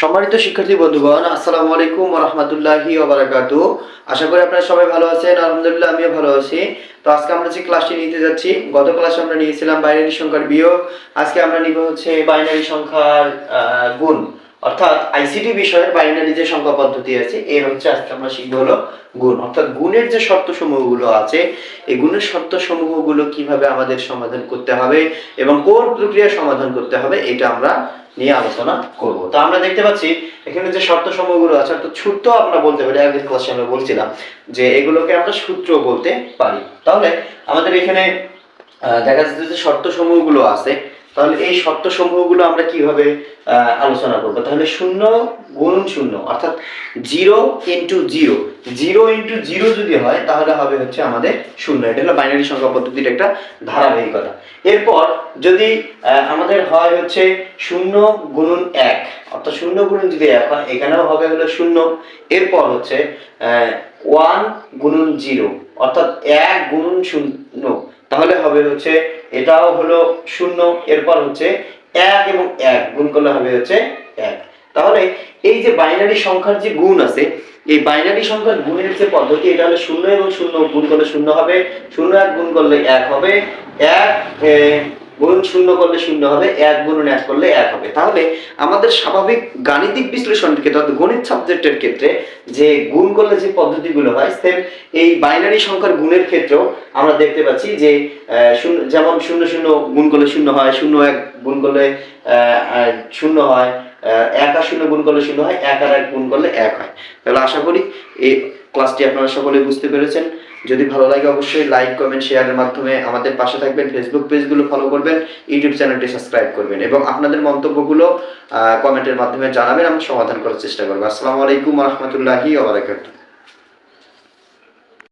সম্মানিত শিক্ষার্থী বন্ধুগণ, আসসালামু আলাইকুম রহমতুল্লাহি ওবরাকাত আশা করি আপনারা সবাই ভালো আছেন, আলহামদুলিল্লাহ আমিও ভালো আছি। তো আজকে আমরা যে ক্লাসটি নিতে যাচ্ছি, গত ক্লাসে আমরা নিয়েছিলাম বাইনারি সংখ্যার বিয়োগ। আজকে আমরা নিব হচ্ছে বাইনারি সংখ্যার গুণ। অর্থাৎ আইসিটি বিষয়ের বাইনারি যে সংখ্যা পদ্ধতি আছে এর হচ্ছে আজকে আমরা শিখব হলো গুণ। অর্থাৎ গুণের যে শর্ত সমূহগুলো আছে, এই গুণের শর্ত সমূহগুলো কীভাবে আমাদের সমাধান করতে হবে এবং কোন প্রক্রিয়া সমাধান করতে হবে, এটা আমরা নিয়ে আলোচনা করব। তো আমরা দেখতে পাচ্ছি, এখানে যে শর্ত সমূহগুলো আছে, অর্থাৎ সূত্র আমরা বলতে পারি, আগের ক্লাসে আমরা বলছিলাম যে এগুলোকে আমরা সূত্র বলতে পারি। তাহলে আমাদের এখানে দেখা যাচ্ছে যে শর্ত সমূহগুলো আছে তাহলে এই শর্ত সমূহগুলো আমরা কীভাবে আলোচনা করব? তাহলে শূন্য গুণ শূন্য, অর্থাৎ zero into zero zero into zero যদি হয়, তাহলে হবে হচ্ছে আমাদের শূন্য। এটা হলো বাইনারি সংখ্যা পদ্ধতির একটা ধারাবাহিকতা। এরপর যদি আমাদের হয় হচ্ছে শূন্য গুণন এক, অর্থাৎ শূন্য গুণন যদি এক হয়, এখানেও হবে হলো শূন্য। এরপর হচ্ছে ওয়ান গুণন জিরো, অর্থাৎ এক গুণন শূন্য তাহলে হবে হচ্ছে, এটাও হলো শূন্য, এরপর হচ্ছে এক এবং এক, গুণ করলে হবে হচ্ছে এক। তাহলে এই যে বাইনারি সংখ্যার যে গুণ আছে, এই বাইনারি সংখ্যার গুণের যে পদ্ধতি, এটা হলো শূন্য এবং শূন্য গুণ করলে শূন্য হবে, শূন্য এক গুণ করলে এক হবে, এক গুণ শূন্য করলে শূন্য হবে, এক গুণন এক করলে এক হবে। তাহলে আমাদের স্বাভাবিক গাণিতিক বিশ্লেষণের ক্ষেত্রে অর্থাৎ গণিত সাবজেক্টের ক্ষেত্রে যে গুণ করলে যে পদ্ধতিগুলো হয় সেম এই বাইনারি সংখ্যার গুণের ক্ষেত্রেও আমরা দেখতে পাচ্ছি যে শূন্য, যেমন শূন্য শূন্য গুণ করলে শূন্য হয়, শূন্য এক গুণ করলে শূন্য হয় এক আর শূন্য গুণ করলে শূন্য হয়, এক আর এক গুণ করলে এক হয়। তাহলে আশা করি এই ক্লাসটি আপনারা সকলে বুঝতে পেরেছেন। যদি ভালো লাগে অবশ্যই লাইক, কমেন্ট, শেয়ারের মাধ্যমে আমাদের পাশে থাকবেন ফেসবুক পেজগুলো ফলো করবেন ইউটিউব চ্যানেলটি সাবস্ক্রাইব করবেন এবং আপনাদের মন্তব্যগুলো কমেন্টের মাধ্যমে জানাবেন, আমরা সমাধান করার চেষ্টা করব। আসসালামু আলাইকুম রহমতুল্লাহি ওবরাকাতুহ